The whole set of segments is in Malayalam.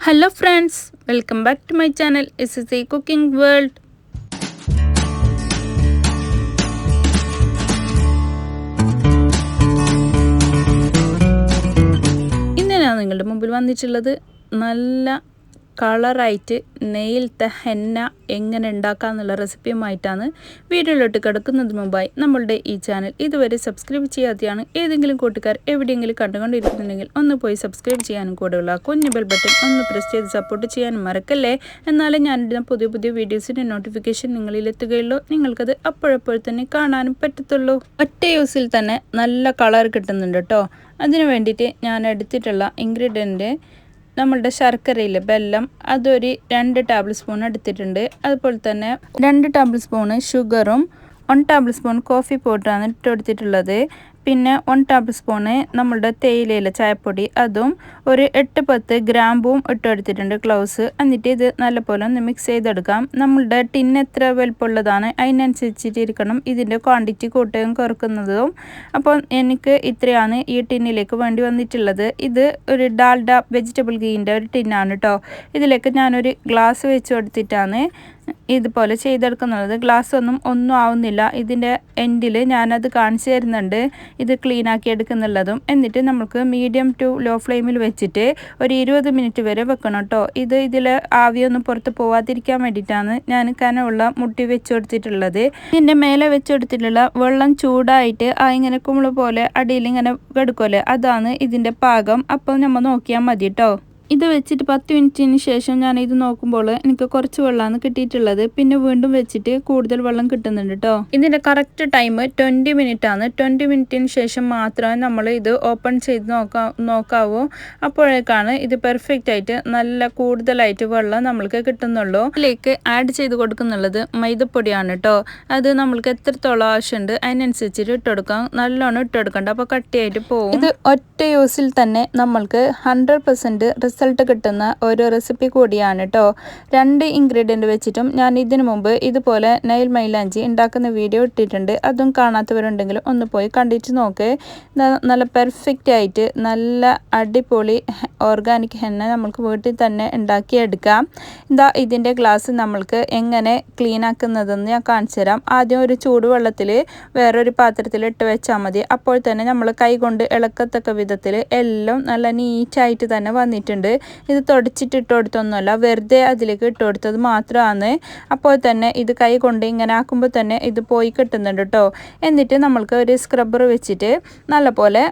Hello friends welcome back to my channel S S A cooking world ഇന്ന് ഞാൻ നിങ്ങളുടെ മുമ്പിൽ വന്നിട്ടുള്ളത് നല്ല കളറായിട്ട് നെയിലത്തെ ഹെന്ന എങ്ങനെ ഉണ്ടാക്കാം എന്നുള്ള റെസിപ്പിയുമായിട്ടാണ് വീഡിയോയിലോട്ട് കിടക്കുന്നതിന് മുമ്പായി. നമ്മളുടെ ഈ ചാനൽ ഇതുവരെ സബ്സ്ക്രൈബ് ചെയ്യാതെയാണ് ഏതെങ്കിലും കൂട്ടുകാർ എവിടെയെങ്കിലും കണ്ടുകൊണ്ടിരിക്കുന്നുണ്ടെങ്കിൽ ഒന്ന് പോയി സബ്സ്ക്രൈബ് ചെയ്യാനും കൂടെയുള്ള കുഞ്ഞു ബെൽ ബട്ടൺ ഒന്ന് പ്രസ് ചെയ്ത് സപ്പോർട്ട് ചെയ്യാനും മറക്കല്ലേ? എന്നാലും ഞാനിടുന്ന പുതിയ പുതിയ വീഡിയോസിന്റെ നോട്ടിഫിക്കേഷൻ നിങ്ങളിൽ എത്തുകയുള്ളൂ. നിങ്ങൾക്കത് അപ്പോഴപ്പോൾ തന്നെ കാണാനും പറ്റത്തുള്ളൂ. ഒറ്റ യൂസിൽ തന്നെ നല്ല കളർ കിട്ടുന്നുണ്ട് കേട്ടോ അതിന് വേണ്ടിയിട്ട് ഞാൻ എടുത്തിട്ടുള്ള ഇൻഗ്രീഡിയന്റ് നമ്മളുടെ ശർക്കരയിൽ ബെല്ലം അതൊരു രണ്ട് ടേബിൾ സ്പൂൺ എടുത്തിട്ടുണ്ട്. അതുപോലെ തന്നെ രണ്ട് ടേബിൾ സ്പൂണ് ഷുഗറും വൺ ടേബിൾ സ്പൂൺ കോഫി പൗഡറാണ് ഇട്ട് കൊടുത്തിട്ടുള്ളത്. പിന്നെ വൺ ടേബിൾ സ്പൂണ് നമ്മളുടെ തേയിലയിലെ ചായപ്പൊടി അതും ഒരു എട്ട് പത്ത് ഗ്രാമ്പും ഇട്ടെടുത്തിട്ടുണ്ട് ക്ലൗസ് എന്നിട്ട് ഇത് നല്ലപോലെ ഒന്ന് മിക്സ് ചെയ്തെടുക്കാം. നമ്മളുടെ ടിൻ എത്ര വലുപ്പമുള്ളതാണ് അതിനനുസരിച്ചിട്ടിരിക്കണം ഇതിന്റെ ക്വാണ്ടിറ്റി കൂട്ടുകയും കുറക്കുന്നതും. അപ്പോൾ എനിക്ക് ഇത്രയാണ് ഈ ടിന്നിലേക്ക് വേണ്ടി വന്നിട്ടുള്ളത്. ഇത് ഒരു ഡാൽഡ വെജിറ്റബിൾ ഗീന്റെ ഒരു ടിന്നാണ് കേട്ടോ ഇതിലേക്ക് ഞാനൊരു ഗ്ലാസ് വെച്ച് കൊടുത്തിട്ടാണ് ഇതുപോലെ ചെയ്തെടുക്കുന്നത്. ഗ്ലാസ് ഒന്നും ഒന്നും ആവുന്നില്ല. ഇതിന്റെ എൻഡിൽ ഞാനത് കാണിച്ചു തരുന്നുണ്ട്. ഇത് ക്ലീൻ ആക്കി എടുക്കുന്നുള്ളതും. എന്നിട്ട് നമുക്ക് മീഡിയം ടു ലോ ഫ്ലെയിമിൽ വെച്ചിട്ട് ഒരു ഇരുപത് മിനിറ്റ് വരെ വെക്കണം കേട്ടോ ഇത് ഇതിൽ ആവിയൊന്നും പുറത്ത് പോവാതിരിക്കാൻ വേണ്ടിയിട്ടാണ് ഞാൻ കനമുള്ള മുട്ടി വെച്ച് കൊടുത്തിട്ടുള്ളത്. ഇതിന്റെ മേലെ വെച്ച് കൊടുത്തിട്ടുള്ള വെള്ളം ചൂടായിട്ട് ആ ഇങ്ങനെ കുമ്പൾ പോലെ അടിയിൽ ഇങ്ങനെ കെടുക്കുമല്ലേ അതാണ് ഇതിന്റെ പാകം. അപ്പോൾ നമ്മൾ നോക്കിയാൽ മതി കേട്ടോ ഇത് വെച്ചിട്ട് പത്ത് മിനിറ്റിന് ശേഷം ഞാൻ ഇത് നോക്കുമ്പോൾ എനിക്ക് കുറച്ച് വെള്ളമാണ് കിട്ടിയിട്ടുള്ളത്. പിന്നെ വീണ്ടും വെച്ചിട്ട് കൂടുതൽ വെള്ളം കിട്ടുന്നുണ്ട് കേട്ടോ ഇതിന്റെ കറക്റ്റ് ടൈം ട്വന്റി മിനിറ്റ് ആണ്. ട്വന്റി മിനിറ്റിന് ശേഷം മാത്രമേ നമ്മൾ ഇത് ഓപ്പൺ ചെയ്ത് നോക്കാ നോക്കാവൂ. അപ്പോഴേക്കാണ് ഇത് പെർഫെക്റ്റ് ആയിട്ട് നല്ല കൂടുതലായിട്ട് വെള്ളം നമ്മൾക്ക് കിട്ടുന്നുള്ളൂ. അതിലേക്ക് ആഡ് ചെയ്ത് കൊടുക്കുന്നുള്ളത് മൈദപ്പൊടിയാണ് കേട്ടോ അത് നമ്മൾക്ക് എത്രത്തോളം ആവശ്യമുണ്ട് അതിനനുസരിച്ചിട്ട് ഇട്ടുകൊടുക്കാം നല്ലോണം ഇട്ടുകൊടുക്കണ്ട അപ്പോൾ കട്ടിയായിട്ട് പോകും ഇത് ഒറ്റ യൂസിൽ തന്നെ നമ്മൾക്ക് ഹൺഡ്രഡ് പെർസെന്റ് റിസൾട്ട് കിട്ടുന്ന ഒരു റെസിപ്പി കൂടിയാണ് കേട്ടോ രണ്ട് ഇൻഗ്രീഡിയന്റ് വെച്ചിട്ടും ഞാൻ ഇതിനു മുമ്പ് ഇതുപോലെ നെയിൽ മൈലാഞ്ചി ഉണ്ടാക്കുന്ന വീഡിയോ ഇട്ടിട്ടുണ്ട്. അതും കാണാത്തവരുണ്ടെങ്കിൽ ഒന്ന് പോയി കണ്ടിട്ട് നോക്ക്. നല്ല പെർഫെക്റ്റ് ആയിട്ട് നല്ല അടിപൊളി ഓർഗാനിക് ഹെന്ന നമുക്ക് വീട്ടിൽ തന്നെ ഉണ്ടാക്കിയെടുക്കാം. ഇതാ ഇതിന്റെ ഗ്ലാസ് നമ്മൾക്ക് എങ്ങനെ ക്ലീൻ ആക്കുന്നതെന്ന് ഞാൻ കാണിച്ചു തരാം. ആദ്യം ഒരു ചൂടുവെള്ളത്തിൽ വേറൊരു പാത്രത്തിൽ ഇട്ട് വെച്ചാൽ മതി. അപ്പോൾ തന്നെ നമ്മൾ കൈ കൊണ്ട് ഇളക്കത്തക്ക വിധത്തിൽ എല്ലാം നല്ല നീറ്റായിട്ട് തന്നെ വന്നിട്ടുണ്ട്. ഇത് തുടച്ചിട്ട് ഇട്ട് കൊടുത്തൊന്നുമല്ല. വെറുതെ അതിലേക്ക് ഇട്ട് കൊടുത്തത് മാത്രമാണ്. അപ്പോൾ തന്നെ ഇത് കൈ കൊണ്ട് ഇങ്ങനെ ആക്കുമ്പോൾ തന്നെ ഇത് പോയി കിട്ടുന്നുണ്ട് കേട്ടോ എന്നിട്ട് നമ്മൾക്ക് ഒരു സ്ക്രബ്ബർ വെച്ചിട്ട് നല്ലപോലെ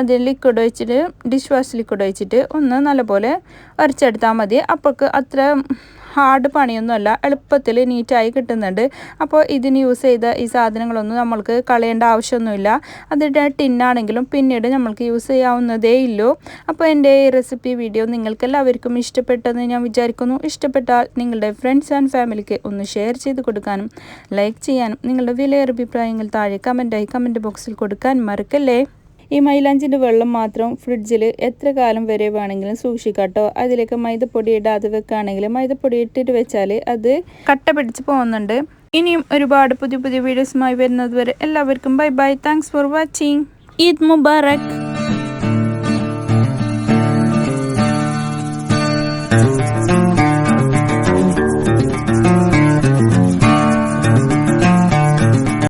അതിൽ ലിക്വിഡ് വെച്ചിട്ട് ഡിഷ് വാഷ് ലിക്വിഡ് വെച്ചിട്ട് ഒന്ന് നല്ലപോലെ ഉരച്ചെടുത്താൽ മതി. അപ്പോൾക്ക് അത്ര ഹാർഡ് പണിയൊന്നുമല്ല എളുപ്പത്തിൽ നീറ്റായി കിട്ടുന്നുണ്ട്. അപ്പോൾ ഇതിന് യൂസ് ചെയ്ത ഈ സാധനങ്ങളൊന്നും നമ്മൾക്ക് കളയേണ്ട ആവശ്യമൊന്നുമില്ല. അതിന്റെ ടിന്നാണെങ്കിലും പിന്നീട് നമ്മൾക്ക് യൂസ് ചെയ്യാവുന്നതേ ഇല്ലൂ. അപ്പോൾ എന്റെ ഈ റെസിപ്പി വീഡിയോ നിങ്ങൾക്ക് എല്ലാവർക്കും ഇഷ്ടപ്പെട്ടെന്ന് ഞാൻ വിചാരിക്കുന്നു. ഇഷ്ടപ്പെട്ടാൽ നിങ്ങളുടെ ഫ്രണ്ട്സ് ആൻഡ് ഫാമിലിക്ക് ഒന്ന് ഷെയർ ചെയ്ത് കൊടുക്കാനും ലൈക്ക് ചെയ്യാനും നിങ്ങളുടെ വിലയേറെ അഭിപ്രായങ്ങൾ താഴെ കമന്റായി കമന്റ് ബോക്സിൽ കൊടുക്കാൻ മറക്കല്ലേ? ഈ മൈലാഞ്ചിന്റെ വെള്ളം മാത്രം ഫ്രിഡ്ജിൽ എത്ര കാലം വരെ വേണമെങ്കിലും സൂക്ഷിക്കാം കേട്ടോ അതിലേക്ക് മൈദപ്പൊടി ഇടാതെ വെക്കുകയാണെങ്കിൽ മൈദപ്പൊടി ഇട്ടിട്ട് വെച്ചാൽ അത് കട്ട പിടിച്ച് പോകുന്നുണ്ട്. ഇനിയും ഒരുപാട് പുതിയ പുതിയ വീഡിയോസുമായി വരുന്നത് വരെ എല്ലാവർക്കും bye bye. Thanks for watching Eid Mubarak.